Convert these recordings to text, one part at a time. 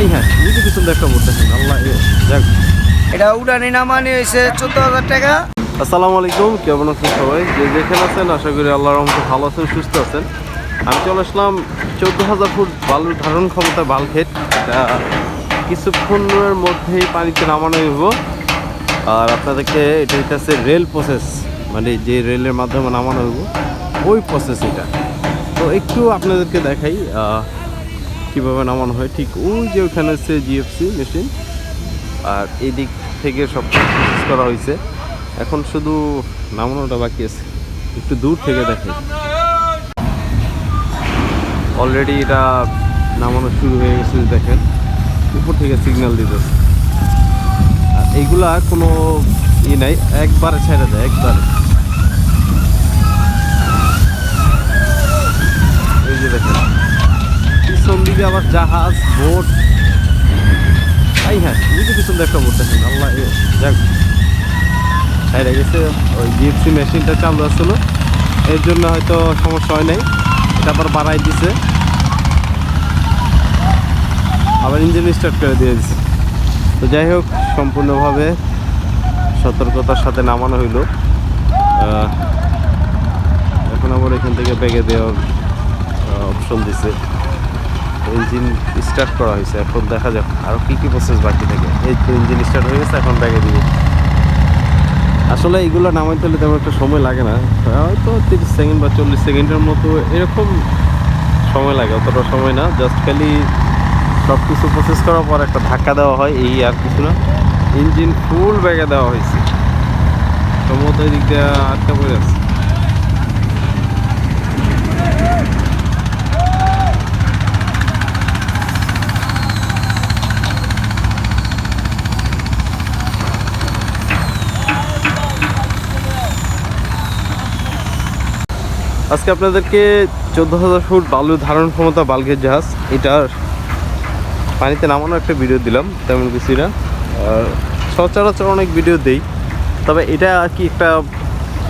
এই হ্যাঁ নিজে কিছু একটা বলতেছেন আল্লাহ যাক। এটা উড়ানি নামানি হয়েছে চোদ্দ হাজার টাকা। আসসালামু আলাইকুম কেমন আছেন সবাই? যে যেখানে আছেন আশা করি আল্লাহর রহমতে ভালো আছেন সুস্থ আছেন। আমি চলে আসলাম চোদ্দ হাজার ফুট বালুর ধারণ ক্ষমতা বালখেট এটা কিছুক্ষণের মধ্যেই পানিতে নামানো হইব। আর আপনাদেরকে এটা হচ্ছে রেল প্রসেস মানে যে রেলের মাধ্যমে নামানো হইব ওই প্রসেস এটা। তো একটু আপনাদেরকে দেখাই কীভাবে নামানো হয়, ঠিক ওই যে ওখানে হচ্ছে জিএফসি মেশিন আর এই দিক থেকে সব প্রসেস করা হয়েছে। এখন শুধু নামানোটা বাকি আছে, একটু দূর থেকে দেখে। অলরেডি এটা নামানো শুরু হয়ে গেছে, দেখেন। উপর থেকে সিগন্যাল দিতেছে। আর এইগুলা কোনো ই নাই, একবারে ছেড়ে দেয়, একবারে এই যে দেখেন আবার জাহাজ, বোট। তাই হ্যাঁ নিজে দিয়ে একটা বোট আল্লাহ যাক। গেছে, ওই জিএফসি মেশিনটা চালু আসলো। এর জন্য হয়তো সমস্যা হয় নাই। এটা আবার বাড়াই দিছে। আবার ইঞ্জিন স্টার্ট করে দিয়ে দিছে। তো যাই হোক, সম্পূর্ণভাবে সতর্কতার সাথে নামানো হইল। এখন আবার এখান থেকে ব্যাগে দেওয়ার অপশন দিছে। ইঞ্জিন স্টার্ট করা হয়েছে, এখন দেখা যাক আরও কী কী প্রসেস বাকি থাকে। এই ইঞ্জিন স্টার্ট হয়ে গেছে, এখন ব্যাগে দিয়ে আসলে এইগুলো নামাইতে হলে তেমন একটা সময় লাগে না। হয়তো তিরিশ সেকেন্ড বা চল্লিশ সেকেন্ডের মতো এরকম সময় লাগে, অতটা সময় না। জাস্ট খালি সব কিছু প্রসেস করার পর একটা ধাক্কা দেওয়া হয়, এই আর কিছু না। ইঞ্জিন ফুল ব্যাগে দেওয়া হয়েছে। সম্ভবত এই দিয়ে আটকা পড়ে আছে। আজকে আপনাদেরকে চোদ্দ হাজার ফুট বালু ধারণ ক্ষমতা বালগের জাহাজ, এটার পানিতে নামানো একটা ভিডিও দিলাম, তেমন কিছু না। আর সচরাচর অনেক ভিডিও দেই, তবে এটা আর কি একটা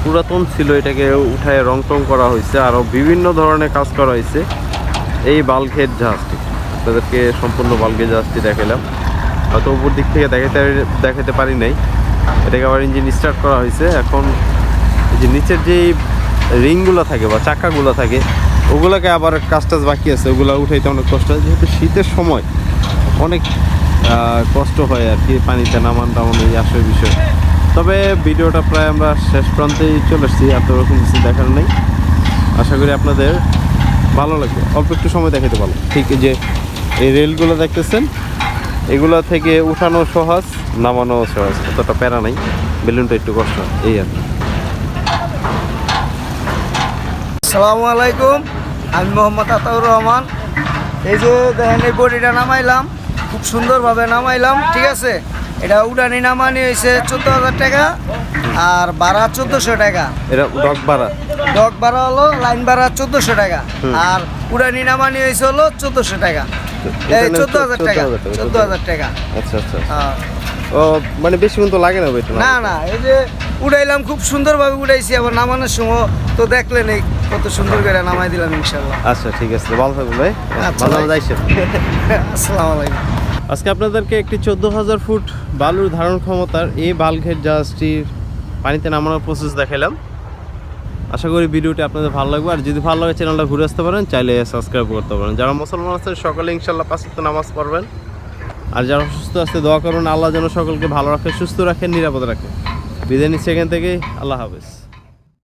পুরাতন ছিল, এটাকে উঠায় রং টং করা হয়েছে আরও বিভিন্ন ধরনের কাজ করা হয়েছে এই বালঘের জাহাজটি। আপনাদেরকে সম্পূর্ণ বালঘের জাহাজটি দেখালাম। হয়তো উপর দিক থেকে দেখাতে দেখাতে পারি নাই। এটাকে আবার ইঞ্জিন স্টার্ট করা হয়েছে। এখন যে নিচের যেই রিংগুলো থাকে বা চাকাগুলো থাকে, ওগুলোকে আবার কাজ টাজ বাকি আছে, ওগুলো উঠাইতে অনেক কষ্ট হয়। যেহেতু শীতের সময় অনেক কষ্ট হয় আর কি, পানিতে নামান টামান এই আসল বিষয়। তবে ভিডিওটা প্রায় আমরা শেষ প্রান্তেই চলে এসেছি এত রকম কিছু দেখার নেই। আশা করি আপনাদের ভালো লাগবে। অল্প একটু সময় দেখাতে পারব ঠিক যে এই রেলগুলো দেখতেছেন, এগুলো থেকে উঠানো সহজ, নামানো সহজ। অতটা প্যারা নাই, বেলুনটা একটু কষ্ট এই আর কি। আসসালামু আলাইকুম আমি মোহাম্মদ আতাউর রহমান। এই যে দেখেন এই বডিটা নামাইলাম খুব সুন্দরভাবে নামাইলাম ঠিক আছে? এটা উড়ানি নামানি হয়েছে চোদ্দ হাজার টাকা আর ভাড়া চোদ্দোশো টাকা। এটা ডগ ভাড়া। ডক ভাড়া হলো লাইন ভাড়া চোদ্দোশো টাকা আর উড়ানি নামানি হয়েছে হলো চোদ্দোশো টাকা। এই চোদ্দ হাজার টাকা 14,000 চোদ্দ হাজার টাকা। আচ্ছা আচ্ছা হ্যাঁ। ও মানে বেশি কিন্তু লাগে না না না এই যে উড়াইলাম খুব সুন্দরভাবে উড়াইছি আবার নামানোর সময় তো দেখলেন এই কত সুন্দর করে নামাই দিলাম ইনশাল্লাহ। আচ্ছা ঠিক আছে ভালো থাকবেন ভাই। আচ্ছা, ভালো। যাইছে আসসালামু আলাইকুম। আজকে আপনাদেরকে একটি চোদ্দ হাজার ফুট বালুর ধারণ ক্ষমতার এই বালঘের জাহাজটির পানিতে নামানোর প্রসেস দেখালাম আশা করি ভিডিওটি আপনাদের ভালো লাগবে আর যদি ভালো লাগে চ্যানেলটা ঘুরে আসতে পারেন চাইলে সাবস্ক্রাইব করতে পারেন। যারা মুসলমান আছেন সকালে ইনশাল্লাহ পাঁচ ওয়াক্ত নামাজ পড়বেন। আর যারা সুস্থ আছে দোয়া করুন আল্লাহ যেন সকলকে ভালো রাখে সুস্থ রাখে নিরাপদ রাখে। বিদায় নিচ্ছি এখান থেকে আল্লাহ হাফেজ।